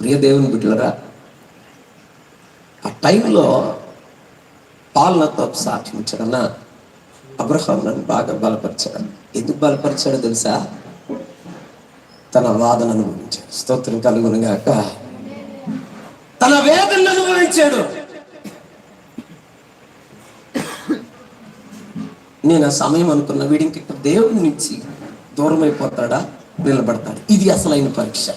ప్రియ దేవుని బిడ్డలరా ఆ టైంలో పాలనతో సాధించడన అబ్రహాం నన్ను బాగా బలపరిచాడు. ఎందుకు బలపరిచాడో తెలుసా? తన వాదన అనుభవించాడు. స్తోత్రం కలుగునుగాక తన వేదన అనుభవించాడు. నేను ఆ సమయం అనుకున్న వీడింకి దేవుడి నుంచి దూరం అయిపోతాడా నిలబడతాడు. ఇది అసలైన పరీక్ష.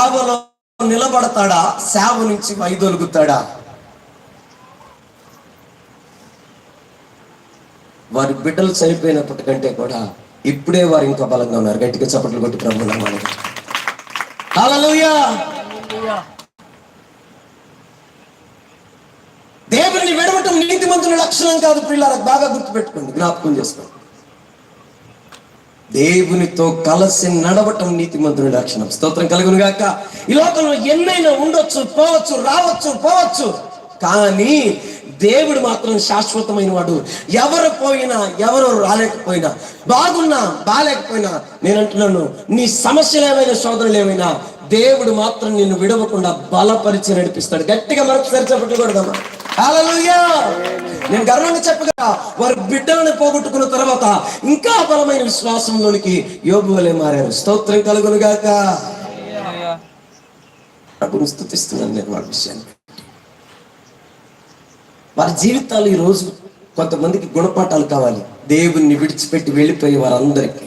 సేవలో నిలబడతాడా? సేవ నుంచి వైదొలుగుతాడా? వారి బిడ్డలు చనిపోయినప్పటికంటే కూడా ఇప్పుడే వారు ఇంకా బలంగా ఉన్నారు. గట్టిగా చప్పట్లు కొట్టి ప్రభు నామానికి. హల్లెలూయా! దేవుని విడవటం నీతిమంతుల లక్షణం కాదు పిల్లలకు. బాగా గుర్తుపెట్టుకోండి. జ్ఞాపకం చేసుకోండి. దేవునితో కలిసి నడవటం నీతిమంతుని లక్షణం స్తోత్రం కలుగును గాక ఈ లోకంలో ఎన్నైనా ఉండొచ్చు పోవచ్చు రావచ్చు పోవచ్చు. కానీ దేవుడు మాత్రం శాశ్వతమైన వాడు ఎవరు పోయినా ఎవరు రాలేకపోయినా బాగున్నా బాగాలేకపోయినా నేను అంటున్నాను నీ సమస్యలు ఏమైనా శోధనలు ఏమైనా దేవుడు మాత్రం నిన్ను విడవకుండా బలపరిచి నడిపిస్తాడు. గట్టిగా మరొకసారి చెప్పట్లు కొడదామా నేను గర్వంగా చెప్పగా వారి బిడ్డలను పోగొట్టుకున్న తర్వాత ఇంకా బలమైన విశ్వాసంలోనికి యోగు వలె మారారు. స్తోత్రం కలుగునుగాక. ప్రభుని స్థుతిస్తున్నాను నేను వాళ్ళ విషయాన్ని వారి జీవితాలు ఈ రోజు కొంతమందికి గుణపాఠాలు కావాలి. దేవుణ్ణి విడిచిపెట్టి వెళ్ళిపోయే వారందరికీ.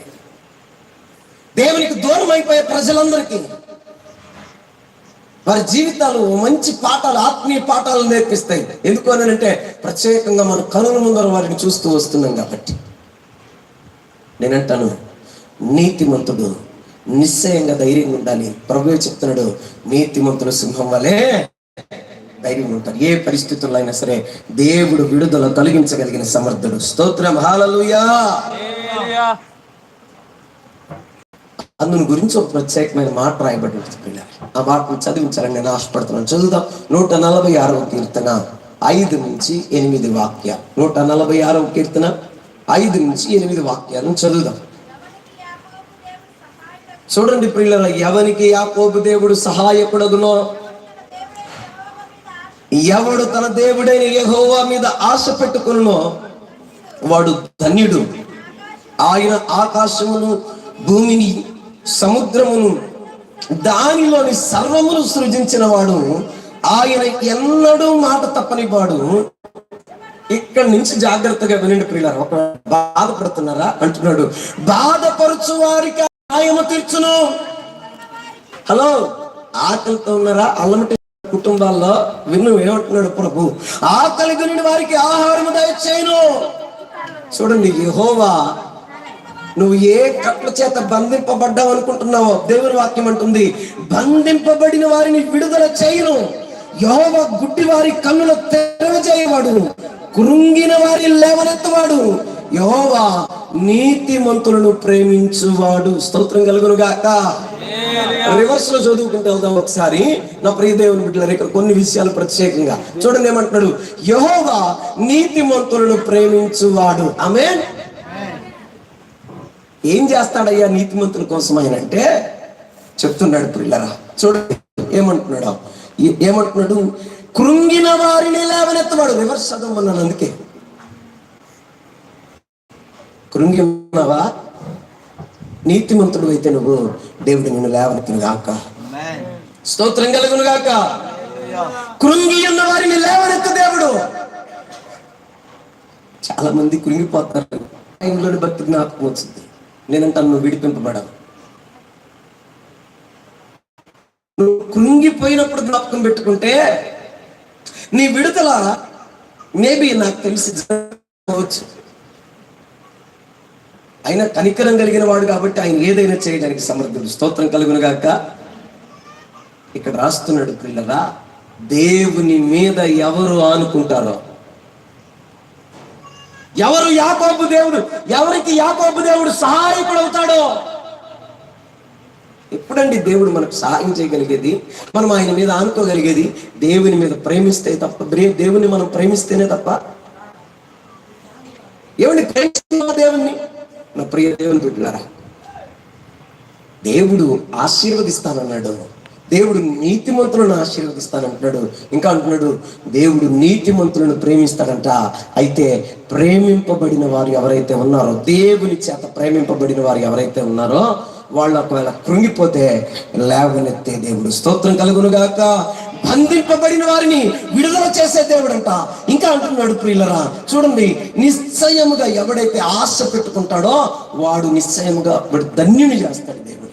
దేవునికి దూరం అయిపోయే ప్రజలందరికీ. వారి జీవితాలు మంచి పాఠాలు ఆత్మీయ పాఠాలు నేర్పిస్తాయి. ఎందుకు అని అంటే ప్రత్యేకంగా మన కనుల ముందర వారిని చూస్తూ వస్తున్నాం కాబట్టి. నేనంటాను నీతిమంతుడు నిశ్చయంగా ధైర్యంగా ఉండాలి. ప్రభువే చెప్తున్నాడు నీతిమంతుడు సింహం వలే ధైర్యం ఉంటారు ఏ పరిస్థితుల్లో అయినా సరే దేవుడు విడుదల తొలగించగలిగిన సమర్థుడు. స్తోత్రం హాలలుయా. అందుని గురించి ఒక ప్రత్యేకమైన మాట రాయబడి ఉంటుంది పిల్లలు ఆ మాటను చదివించాలని నేను ఆశపడుతున్నాను. చదువుదాం. నూట నలభై ఆరవ కీర్తన. ఐదు నుంచి ఎనిమిది వాక్య నూట నలభై ఆరవ కీర్తన. ఐదు నుంచి ఎనిమిది వాక్యాలను చదువుదాం. చూడండి పిల్లల ఎవరికి యాకోబు దేవుడు సహాయకుడగునో ఎవడు తన దేవుడైన యహోవా మీద ఆశ పెట్టుకున్నో? వాడు ధన్యుడు. ఆయన ఆకాశమును భూమిని సముద్రమును దానిలోని సర్వమును సృజించిన వాడు ఆయన ఎన్నడూ మాట తప్పని వాడు ఇక్కడి నుంచి జాగ్రత్తగా వినండి ప్రియులారు ఒక బాధపడుతున్నారా? అంటున్నాడు బాధపరచు వారికి ఆయమ తీర్చును. హలో ఆకలితో ఉన్నారా? అల్లమటి కుటుంబాల్లో విన్ను ఏమంటున్నాడు ప్రభు ఆకలి గుని వారికి ఆహారము దయచేయను. చూడండి యహోవా నువ్వు ఏ కట్ల చేత బంధింపబడ్డావు అనుకుంటున్నావో దేవుని వాక్యం అంటుంది. బంధింపబడిన వారిని విడుదల చేయను. యహోవ గుడ్డి వారి కన్నులు తెరవజేయవాడు కృంగిన వారి లేవనెత్తవాడు. యోవా నీతిమంతులను ప్రేమించువాడు. స్తోత్రం కలుగును గాక రివర్స్లో చదువుకుంటూ వెళ్దాం ఒకసారి. నా ప్రియ దేవుని బిడ్డలారు ఇక్కడ కొన్ని విషయాలు ప్రత్యేకంగా చూడండి ఏమంటున్నాడు. యహోవా నీతిమంతులను ప్రేమించువాడు. ఆమె ఏం చేస్తాడయ్యా నీతిమంతుల కోసం ఆయన అంటే? చెప్తున్నాడు పిల్లరా చూడండి ఏమంటున్నాడు? ఏమంటున్నాడు? కృంగిన వారిని లేవనెత్తవాడు. రివర్స్ చదవమన్నాను అందుకే. కృంగి ఉన్నావా నీతిమంతుడు అయితే నువ్వు దేవుడు నిన్ను లేవనెత్తును గాక. స్తోత్రం కలుగును గాక. కృంగి ఉన్న వారిని లేవనెత్తు దేవుడు. చాలా మంది కృంగిపోతారు. టైంలోని భక్తి జ్ఞాపకం వచ్చింది నేనంటాను నువ్వు విడిపింపబడవు నువ్వు కృంగిపోయినప్పుడు జ్ఞాపకం పెట్టుకుంటే నీ విడుదల మేబీ నాకు తెలిసి జరగవచ్చు. ఆయన కనికరం కలిగిన వాడు కాబట్టి ఆయన ఏదైనా చేయడానికి సమర్థుడు. స్తోత్రం కలుగును గాక. ఇక్కడ రాస్తున్నాడు పిల్లరా దేవుని మీద ఎవరు ఆనుకుంటారో ఎవరు యాకోబు దేవుడు? ఎవరికి యాకోబు దేవుడు సహాయకుడు అవుతాడో? ఎప్పుడండి దేవుడు మనకు సహాయం చేయగలిగేది? మనం ఆయన మీద ఆనుకోగలిగేది? దేవుని మీద ప్రేమిస్తే తప్ప దేవుని మనం ప్రేమిస్తేనే తప్ప? ఏమండి ప్రేమిస్తున్నా దేవుణ్ణి? నా ప్రియ దేవుని బిడ్డలారా దేవుడు ఆశీర్వదిస్తానన్నాడు. దేవుడు నీతిమంతులను ఆశీర్వదిస్తానంటున్నాడు ఇంకా అంటున్నాడు దేవుడు నీతిమంతులను ప్రేమిస్తాడంట. అయితే ప్రేమింపబడిన వారు ఎవరైతే ఉన్నారో దేవుని చేత ప్రేమింపబడిన వారు ఎవరైతే ఉన్నారో వాళ్ళు ఒకవేళ కృంగిపోతే లేవనెత్తే దేవుడు స్తోత్రం కలుగును గాక. బంధింపబడిన వారిని విడుదల చేసే దేవుడు అంట ఇంకా అంటున్నాడు ప్రియులరా చూడండి నిశ్చయముగా ఎవడైతే ఆశ పెట్టుకుంటాడో వాడు నిశ్చయముగా వాడు ధన్యుని చేస్తాడు దేవుడు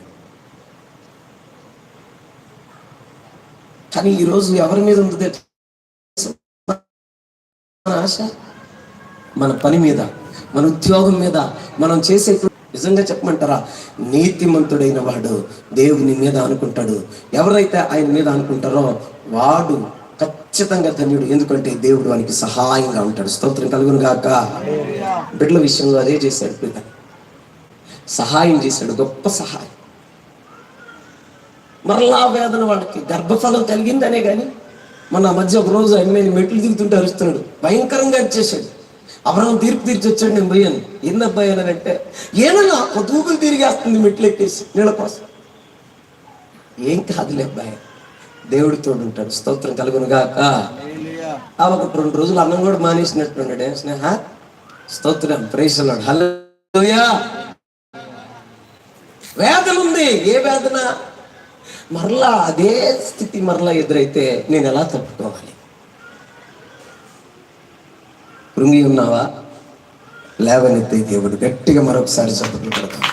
కానీ ఈరోజు ఎవరి మీద ఉంది మన ఆశ మన పని మీద మన ఉద్యోగం మీద మనం చేసే నిజంగా చెప్పమంటారా? నీతిమంతుడైన వాడు దేవుని మీద అనుకుంటాడు. ఎవరైతే ఆయన మీద అనుకుంటారో వాడు ఖచ్చితంగా ధన్యుడు. ఎందుకంటే దేవుడు వానికి సహాయంగా ఉంటాడు. స్తోత్రం కలుగును గాక. బిడ్డల విషయంలో అదే చేశాడు పిల్ల సహాయం చేశాడు. గొప్ప సహాయం. మరలా వేదన వాడికి గర్భఫలం కలిగిందనే కానీ మన మధ్య ఒక రోజు ఆయన మెట్లు దిగుతుంటే అరుస్తున్నాడు. భయంకరంగా ఇచ్చేసాడు అబ్రహం తీర్పు తీర్చి వచ్చాడు నేను పోయాను. ఏంది అబ్బాయి అంటే ఏమన్నా ఒక దూకులు తిరిగేస్తుంది మెట్లు ఎక్కేసి నీళ్ళ కోసం. ఏం కాదులే అబ్బాయి దేవుడితో ఉంటాడు. స్తోత్రం కలుగునుగాక. ఆ ఒక రెండు రోజులు అన్నం కూడా మానేసినట్టున్నాడు ఏ స్నేహ. స్తోత్రం. ప్రేసలాడు హలోయా వేదన ఉంది ఏ వేదన? మరలా అదే స్థితి మరలా ఎదురైతే నేను ఎలా తప్పుకోవాలి? కృంగి ఉన్నావా? లేవనెత్తే దేవుడు గట్టిగా మరొకసారి చప్పట్లు పెడతాం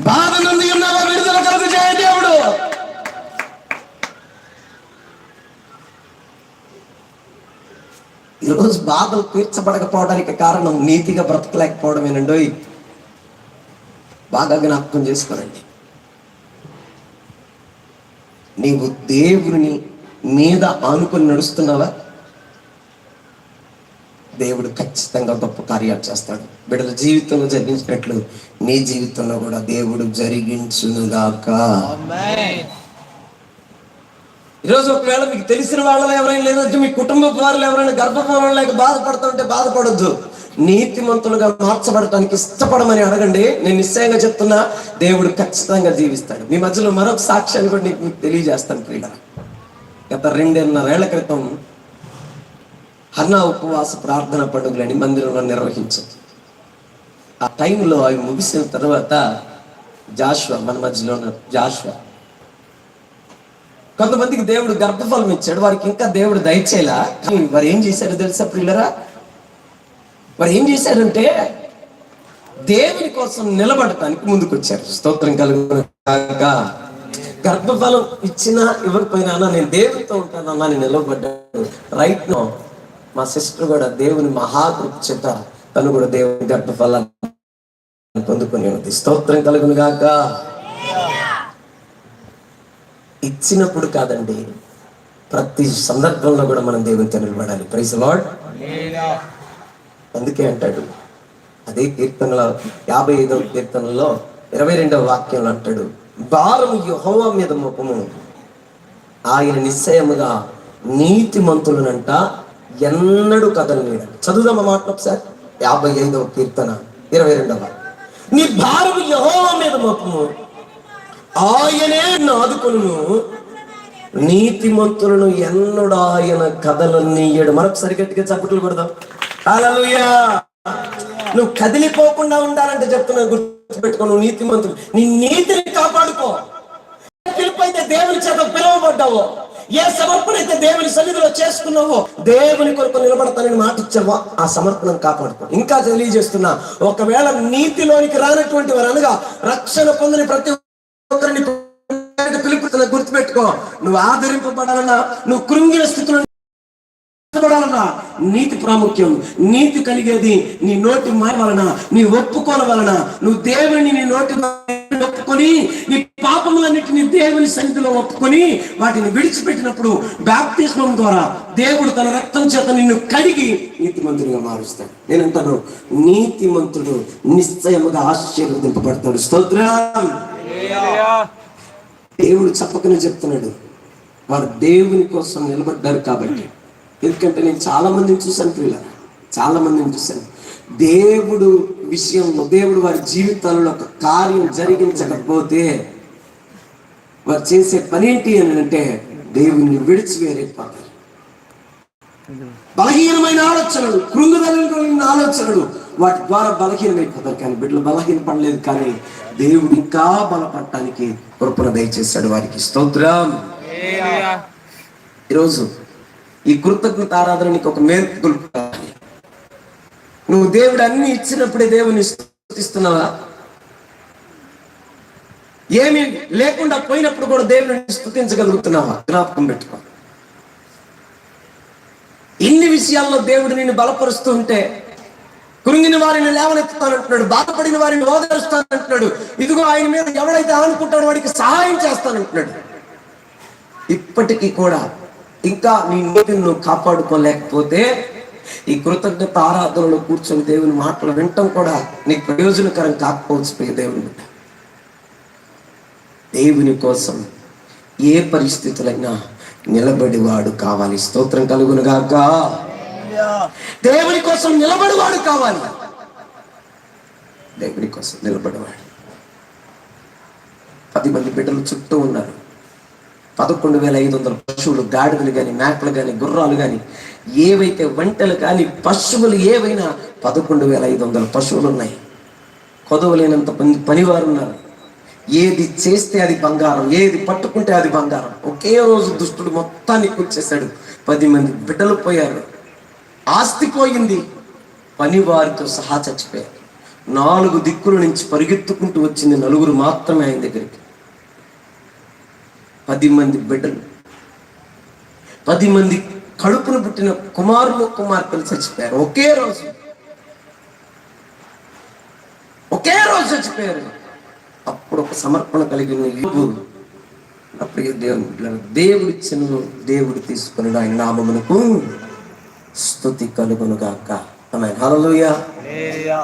బాధ నుండి ఉన్నావా? విడుదల కలుగు చేయ దేవుడు. ఈరోజు బాధలు తీర్చబడకపోవడానికి కారణం నీతిగా బ్రతకలేకపోవడమేనండోయ్. బాగా జ్ఞాపకం చేసుకోనండి నీవు దేవుని మీద ఆనుకొని నడుస్తున్నావా? దేవుడు ఖచ్చితంగా గొప్ప కార్యాలు చేస్తాడు. బిడ్డల జీవితంలో జరిగించినట్లు నీ జీవితంలో కూడా దేవుడు జరిగించునుగాక. ఈరోజు ఒకవేళ మీకు తెలిసిన వాళ్ళు ఎవరైనా లేదంటే మీ కుటుంబ వారు ఎవరైనా గర్భఫలం లేక బాధపడుతుంటే బాధపడొద్దు. నీతిమంతులుగా మార్చబడటానికి ఇష్టపడమని అడగండి. నేను నిశ్చయంగా చెప్తున్నా దేవుడు ఖచ్చితంగా జీవిస్తాడు. మీ మధ్యలో మరొక సాక్ష్యాన్ని కూడా నీకు మీకు తెలియజేస్తాను ప్రియుల గత రెండున్నరేళ్ళ క్రితం హన్నా ఉపవాస ప్రార్థన పండుగలని మందిరంలో నిర్వహించదు ఆ టైంలో అవి ముగిసిన తర్వాత జాషువా మన మధ్యలో ఉన్న జాషువా కొంతమందికి దేవుడు గర్భఫలం ఇచ్చాడు వారికి ఇంకా దేవుడు దయచేలా వారు ఏం చేశారు తెలుసా ప్రియులరా? వారు ఏం చేశారంటే దేవుని కోసం నిలబడటానికి ముందుకు వచ్చారు స్తోత్రం కలుగుగాక గర్భఫలం ఇచ్చినా ఇవ్వకపోయినా నేను దేవునితో ఉంటానన్నా నేను నిలబడ్డాను రైట్ నో మా సిస్టర్ కూడా దేవుని మహాకృప చేత తను కూడా దేవుని గర్భఫలాన్ని పొందుకొని ఉంది స్తోత్రం కలుగును గాక ఇచ్చినప్పుడు కాదండి ప్రతి సందర్భంలో కూడా మనం దేవునితో నిలబడాలి. ప్రైజ్ లాడ్ అందుకే అంటాడు. అదే కీర్తనలో యాభై ఐదవ కీర్తనలో ఇరవై రెండవ వాక్యంలో అంటాడు భారము యెహోవా మీద ముఖము ఆయన నిశ్చయముగా నీతిమంతులనంట ఎన్నడూ కదలలేడు చదువుదామా మాట ఒకసారి. యాభై ఐదవ కీర్తన ఇరవై రెండవ. నీ భారము యెహోవా మీద మోపము. ఆయనే నాదుకొను నీతిమంతులను ఎన్నడు ఆయన కథలు నీయడు మరొకసారి గట్టిగా చప్పట్లు పెడదాం అలలుయా నువ్వు కదిలిపోకుండా ఉండాలంటే చెప్తున్నా గుర్తుపెట్టుకో నువ్వు నీతిమంతులు నీ నీతిని కాపాడుకో. పిలుపైతే దేవుని చేత పిలువబడ్డావో ఏ సమర్పణ అయితే దేవుని సన్నిధిలో చేసుకున్నావో దేవుని కొరకు నిలబడతానని మాట ఇచ్చావో? ఆ సమర్పణను కాపాడుకో. ఇంకా తెలియజేస్తున్నా ఒకవేళ నీతిలోనికి రానటువంటి వారు అనగా రక్షణ పొందని ప్రతి ఒక్కరిని పిలుపుతున్న గుర్తుపెట్టుకో. నువ్వు ఆదరింపబడాలన్నా నువ్వు కృంగిన స్థితిలో నీతి ప్రాముఖ్యం నీతి కలిగేది నీ నోటి మారి వలన నీ ఒప్పుకోల వలన నువ్వు దేవుని నీ నోటి ఒప్పుకొని నీ పాపములన్నిటిని దేవుని సన్నిధిలో ఒప్పుకొని వాటిని విడిచిపెట్టినప్పుడు బాప్తిస్మం ద్వారా దేవుడు తన రక్తం చేత నిన్ను కడిగి నీతిమంతుడిగా మారుస్తాడు. నేనంటాను నీతిమంతుడు నిశ్చయముగా ఆశీర్వదింపబడతాడు. స్తోత్రం. దేవుడు చెప్పకనే చెప్తున్నాడు వారు దేవుని కోసం నిలబడ్డారు కాబట్టి. ఎందుకంటే నేను చాలా మందిని చూశాను ప్రియుల. చాలా మందిని చూశాను. దేవుడు విషయంలో దేవుడు వారి జీవితాలలో ఒక కార్యం జరిగించకపోతే వారు చేసే పని ఏంటి అని అంటే దేవుని విడిచి వేరైపోతారు బలహీనమైన ఆలోచనలు కృంగుదలను కలిగిన ఆలోచనలు వాటి ద్వారా బలహీనమైపోతారు కానీ బిడ్డలు బలహీన పడలేదు కానీ దేవుడు ఇంకా బలపడటానికి కృపణ దయచేశాడు వారికి. స్తోత్రం. ఈరోజు ఈ కృతజ్ఞత ఆరాధన నీకు ఒక మేరకు నువ్వు దేవుడు అన్ని ఇచ్చినప్పుడే దేవుని స్థుతిస్తున్నావా ఏమి లేకుండా పోయినప్పుడు కూడా దేవుని స్థుతించగలుగుతున్నావా జ్ఞాపకం పెట్టుకో. ఇన్ని విషయాల్లో దేవుడు నిన్ను బలపరుస్తూ ఉంటే కురింగిన వారిని లేవనెత్తుతానంటున్నాడు బాధపడిన వారిని ఓదరుస్తానంటున్నాడు ఇదిగో ఆయన మీద ఎవడైతే అనుకుంటాడో వాడికి సహాయం చేస్తానంటున్నాడు. ఇప్పటికీ కూడా ఇంకా నీ నీతిని నువ్వు కాపాడుకోలేకపోతే ఈ కృతజ్ఞత ఆరాధనలో కూర్చొని దేవుని మాటలు వినటం కూడా నీకు ప్రయోజనకరం కాకపోవచ్చు ప్రియ దేవుని దేవుని కోసం ఏ పరిస్థితులైనా నిలబడివాడు కావాలి. స్తోత్రం కలుగునుగాక దేవుని కోసం నిలబడివాడు కావాలి. దేవుని కోసం నిలబడివాడు. పది మంది బిడ్డలు చుట్టూ ఉన్నారు. పదకొండు వేల ఐదు వందల పశువులు గాడిదలు కానీ మేకలు కానీ గుర్రాలు కానీ ఏవైతే వంటలు కానీ పశువులు ఏవైనా పదకొండు వేల ఐదు వందల పశువులు ఉన్నాయి. కొదవలేనంత పని పనివారు ఉన్నారు. ఏది చేస్తే అది బంగారం ఏది పట్టుకుంటే అది బంగారం. ఒకే రోజు దుష్టుడు మొత్తాన్ని కూర్చేశాడు. పది మంది బిడ్డలు పోయారు. ఆస్తి పోయింది. పనివారితో సహా చచ్చిపోయారు. నాలుగు దిక్కుల నుంచి పరిగెత్తుకుంటూ వచ్చింది నలుగురు మాత్రమే ఆయన దగ్గరికి. పది మంది బిడ్డలు. పది మంది కడుపును పుట్టిన కుమారులు కుమార్తెలు చచ్చిపోయారు. ఒకే రోజు. ఒకే రోజు చచ్చిపోయారు. అప్పుడు ఒక సమర్పణ కలిగిన నా ప్రియ దేవుని దేవుడి చిన్ను దేవుడు తీసుకుని ఆయన నామమునకు స్థుతి కలుగునుగాక. ఆమె హల్లెలూయా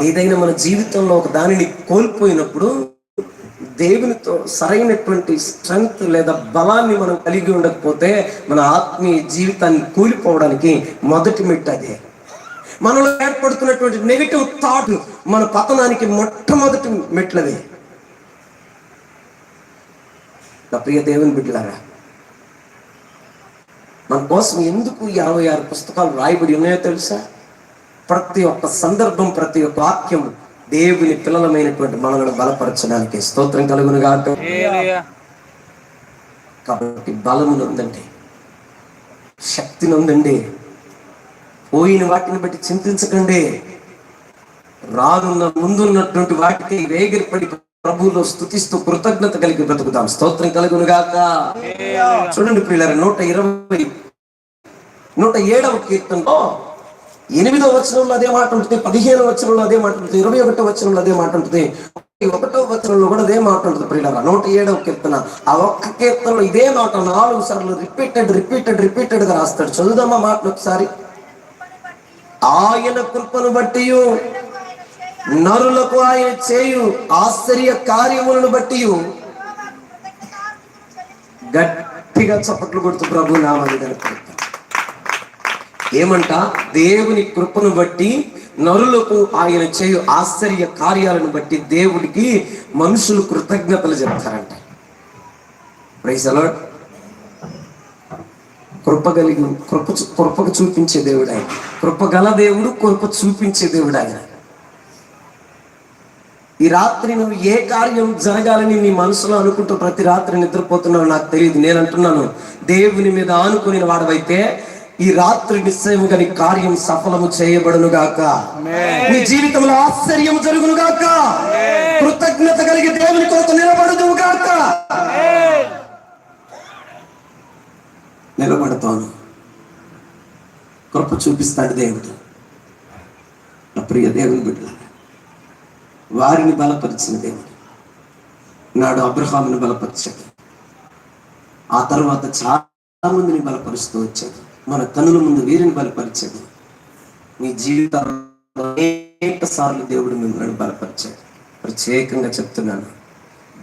ఏదైనా మన జీవితంలో ఒక దానిని కోల్పోయినప్పుడు దేవునితో సరైనటువంటి స్ట్రెంగ్త్ లేదా బలాన్ని మనం కలిగి ఉండకపోతే మన ఆత్మీయ జీవితాన్ని కూలిపోవడానికి మొదటి మెట్టు అదే. మనలో ఏర్పడుతున్నటువంటి నెగిటివ్ థాట్ మన పతనానికి మొట్టమొదటి మెట్లది నా ప్రియ దేవుని బిడ్డలారా మన కోసం ఎందుకు యాభై అరవై ఆరు పుస్తకాలు రాయబడి ఉన్నాయో తెలుసా? ప్రతి ఒక్క సందర్భం ప్రతి ఒక్క వాక్యం దేవుని పిల్లలమైనటువంటి మనలను బలపరచడానికి స్తోత్రం కలుగును కాక కాబట్టి బలము నొందండి శక్తి నొందండి పోయిన వాటిని బట్టి చింతించకండి. రానున్న ముందున్నటువంటి వాటికి వేగిరపడి ప్రభువులో స్థుతిస్తూ కృతజ్ఞత కలిగి బ్రతుకుతాం స్తోత్రం కలుగును గాక చూడండి పిల్లల నూట ఇరవై నూట ఏడవ కీర్తనలో ఎనిమిదో వచనంలో అదే మాట ఉంటుంది పదిహేను వచనంలో అదే మాట ఉంటుంది ఇరవై ఒకటో వచనంలో అదే మాట ఉంటుంది. ఒకటో వచనంలో కూడా అదే మాట ఉంటుంది ప్రియులరా. నూట ఏడవ కీర్తన. ఆ ఒక్క కీర్తనలో ఇదే మాట నాలుగు సార్లు రిపీటెడ్ రిపీటెడ్ రిపీటెడ్గా రాస్తాడు. చదువుదామా మాటలు ఒకసారి? ఆయన కృపను బట్టి నరులకు ఆయన చేయు ఆశ్చర్య కార్యములను బట్టి గట్టిగా చప్పట్లు కొడుతూ ప్రభు నామాన్ని గణపడతాం ఏమంట? దేవుని కృపను బట్టి నరులకు ఆయన చేయు ఆశ్చర్య కార్యాలను బట్టి దేవుడికి మనుషులు కృతజ్ఞతలు చెప్తారంట. ప్రైజ్ అలాడ్ కృప కలిగి కృప కృపకు చూపించే దేవుడు ఆయన. కృప గల దేవుడు కృప చూపించే దేవుడు ఆయన. ఈ రాత్రి నువ్వు ఏ కార్యం జరగాలని నీ మనసులో అనుకుంటూ ప్రతి రాత్రి నిద్రపోతున్నావు నాకు తెలియదు. నేను అంటున్నాను దేవుని మీద ఆనుకుని వాడవైతే ఈ రాత్రి నిశ్చయముగా నీ కార్యం సఫలము చేయబడును గాక నీ జీవితంలో ఆశ్చర్యం జరుగును గాక కృతజ్ఞత కలిగి దేవుని కొరకు నిలబడును గాక నిలబడతాను. కృప చూపిస్తాడు దేవుడు. నా ప్రియ దేవుని బిడ్డ వారిని బలపరిచిన దేవుడు. నాడు అబ్రహాముని బలపరిచాడు. ఆ తర్వాత చాలా మందిని బలపరుస్తూ వచ్చాడు. మన కనుల ముందు వీరిని బలపరిచాడు. మీ జీవితంలో అనేక సార్లు దేవుడు మిమ్మల్ని బలపరిచాడు. ప్రత్యేకంగా చెప్తున్నాను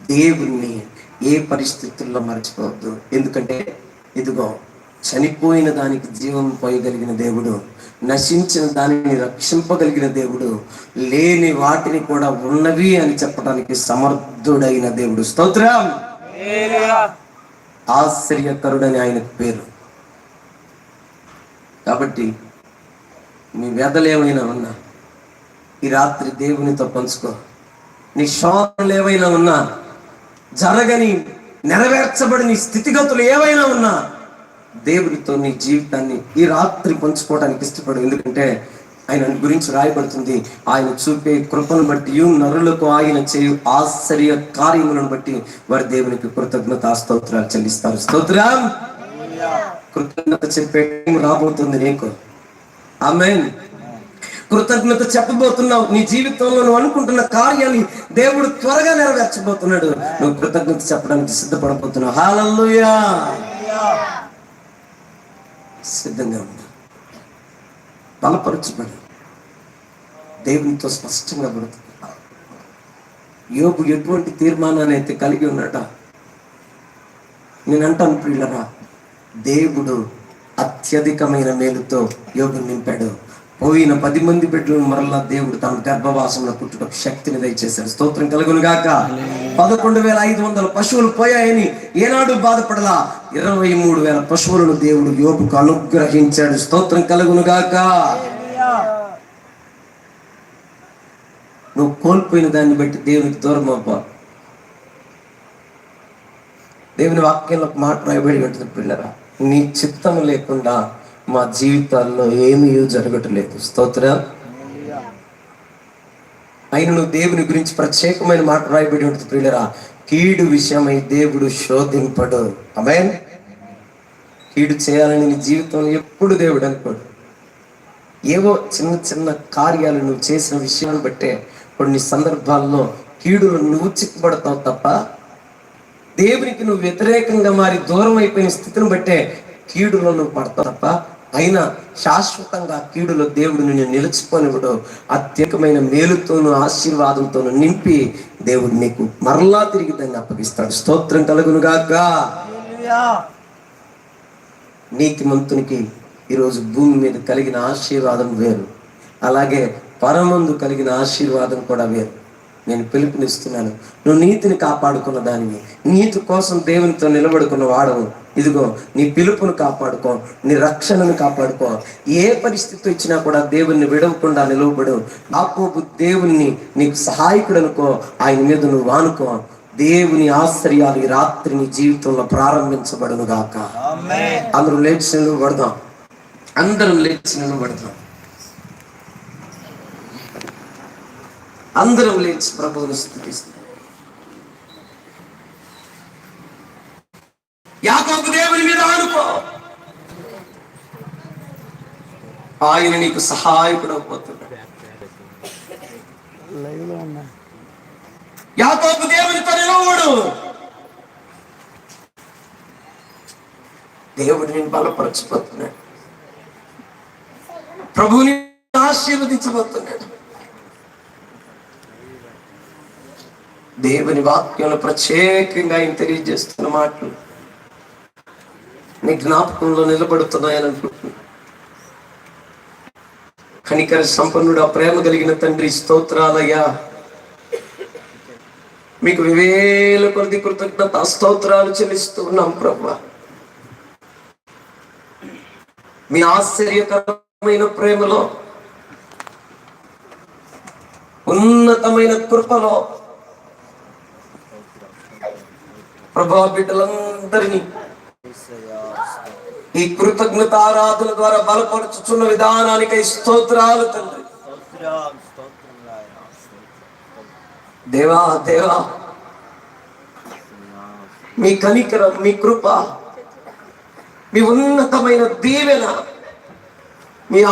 దేవుణ్ణి ఏ పరిస్థితుల్లో మర్చిపోవద్దు. ఎందుకంటే ఇదిగో చనిపోయిన దానికి జీవం పోయగలిగిన దేవుడు నశించిన దానిని రక్షింపగలిగిన దేవుడు లేని వాటిని కూడా ఉన్నవి అని చెప్పడానికి సమర్థుడైన దేవుడు. స్తోత్రం! ఆశ్చర్యకరుడని ఆయనకు పేరు. కాబట్టి మీ వ్యధలు ఏమైనా ఉన్నా ఈ రాత్రి దేవునితో పంచుకో. నీ శోధనలు ఏవైనా ఉన్నా జరగని నెరవేర్చబడిన స్థితిగతులు ఏవైనా ఉన్నా దేవుడితో నీ జీవితాన్ని ఈ రాత్రి పంచుకోవడానికి ఇష్టపడు. ఎందుకంటే ఆయన గురించి రాయబడుతుంది. ఆయన చూపే కృపను బట్టి నరులకు ఆయన చేయు ఆశ్చర్య కార్యములను బట్టి వారి దేవునికి కృతజ్ఞత స్తోత్రాలు చెల్లిస్తారు. స్తోత్రం! కృతజ్ఞత చెప్పే రాబోతుంది నీకు. ఆమెన్. కృతజ్ఞత చెప్పబోతున్నావు. నీ జీవితంలో నువ్వు అనుకుంటున్న కార్యాన్ని దేవుడు త్వరగా నెరవేర్చబోతున్నాడు. నువ్వు కృతజ్ఞత చెప్పడానికి సిద్ధపడబోతున్నావు. హాలల్లుయా. సిద్ధంగా ఉండు. బలపరచబడు. దేవునితో స్పష్టంగా పడుతుంది యోగు ఎటువంటి తీర్మానాన్ని అయితే కలిగి ఉన్నాడా నేను అంటాను ప్రియులరా దేవుడు అత్యధికమైన మేలుతో యోగుని నింపాడు. పోయిన పది మంది బిడ్డలను మరలా దేవుడు తన గర్భవాసంలో పుట్టుటకు శక్తిని దయచేశాడు. స్తోత్రం కలుగును గాక పదకొండు వేల ఐదు వందల పశువులు పోయాయని ఏనాడు బాధపడలా. ఇరవై మూడు వేల పశువులను దేవుడు యోగుకు అనుగ్రహించాడు. స్తోత్రం కలుగును గాక నువ్వు కోల్పోయిన దాన్ని బట్టి దేవునికి దూరం అవ్వ. దేవుని వాక్యంలో మాట రాయబడి ఉంటుంది పిల్లరా. నీ చిత్తం లేకుండా మా జీవితాల్లో ఏమీ జరగట్లేదు. స్తోత్ర అయిన నువ్వు దేవుని గురించి ప్రత్యేకమైన మాట రాయబడి ఉంటుంది ప్రియులరా. కీడు విషయమై దేవుడు శోధింపడు. అమెన్ కీడు చేయాలని నీ జీవితంలో ఎప్పుడు దేవుడు అనుకోడు. ఏవో చిన్న చిన్న కార్యాలు నువ్వు చేసిన విషయాన్ని బట్టే కొన్ని సందర్భాల్లో కీడులు నువ్వు చిక్కుపడతావు తప్ప దేవునికి నువ్వు వ్యతిరేకంగా మారి దూరం అయిపోయిన స్థితిని బట్టే కీడులో నువ్వు పడతావు తప్ప అయినా శాశ్వతంగా కీడులో దేవుడు నిన్ను నిలిచిపోనివ్వడు అత్యకమైన మేలుతోను ఆశీర్వాదంతోను నింపి దేవుడు నీకు మరలా తిరిగి దాన్ని అప్పగిస్తాడు. స్తోత్రం కలుగునుగాక నీతిమంతునికి ఈరోజు భూమి మీద కలిగిన ఆశీర్వాదం వేరు. అలాగే పరమందు కలిగిన ఆశీర్వాదం కూడా వేరు. నేను పిలుపునిస్తున్నాను. నువ్వు నీతిని కాపాడుకున్న దానివి. నీతి కోసం దేవునితో నిలబడుకున్న వాడవు. ఇదిగో నీ పిలుపును కాపాడుకో నీ రక్షణను కాపాడుకో. ఏ పరిస్థితి వచ్చినా కూడా దేవుణ్ణి విడవకుండా నిలవబడు. ఆపోపు దేవుణ్ణి నీకు సహాయకుడు అనుకో ఆయన మీద నువ్వు వానుకో. దేవుని ఆశ్చర్యాలు ఈ రాత్రి నీ జీవితంలో ప్రారంభించబడును గాక. అందరూ లేచి నిలబడదాం. అందరం లేచి నిలబడదాం. అందరం లేచి ప్రభువుని స్థుతిస్తాం. యాకోబు దేవుని మీద ఆనుకో. ఆయన నీకు సహాయకుడు అవుతున్నాడు యాకోబు దేవునితో నిలవడు దేవుడు నేను బలపరచిపోతున్నాడు ప్రభువుని ఆశీర్వదించబోతున్నాడు. దేవుని వాక్యంలో ప్రత్యేకంగా ఆయన తెలియజేస్తున్న మాటలు నీ జ్ఞాపకంలో నిలబడుతున్నాయని అనుకుంటున్నాను. కనికర సంపన్నుడు ఆ ప్రేమ కలిగిన తండ్రి స్తోత్రాలయ్యా. మీకు వివేల కొద్ది కృతజ్ఞత స్తోత్రాలు చెల్లిస్తూ ఉన్నాం ప్రభా. మీ ఆశ్చర్యకరమైన ప్రేమలో ఉన్నతమైన కృపలో ప్రభా బిడ్డలందరినీ ఈ కృతజ్ఞత ఆరాధన ద్వారా బలపరుచుచున్న విధానానికై స్తోత్రాలు తండ్రి. దేవా దేవా. మీ కనికరం మీ కృప మీ ఉన్నతమైన దీవెన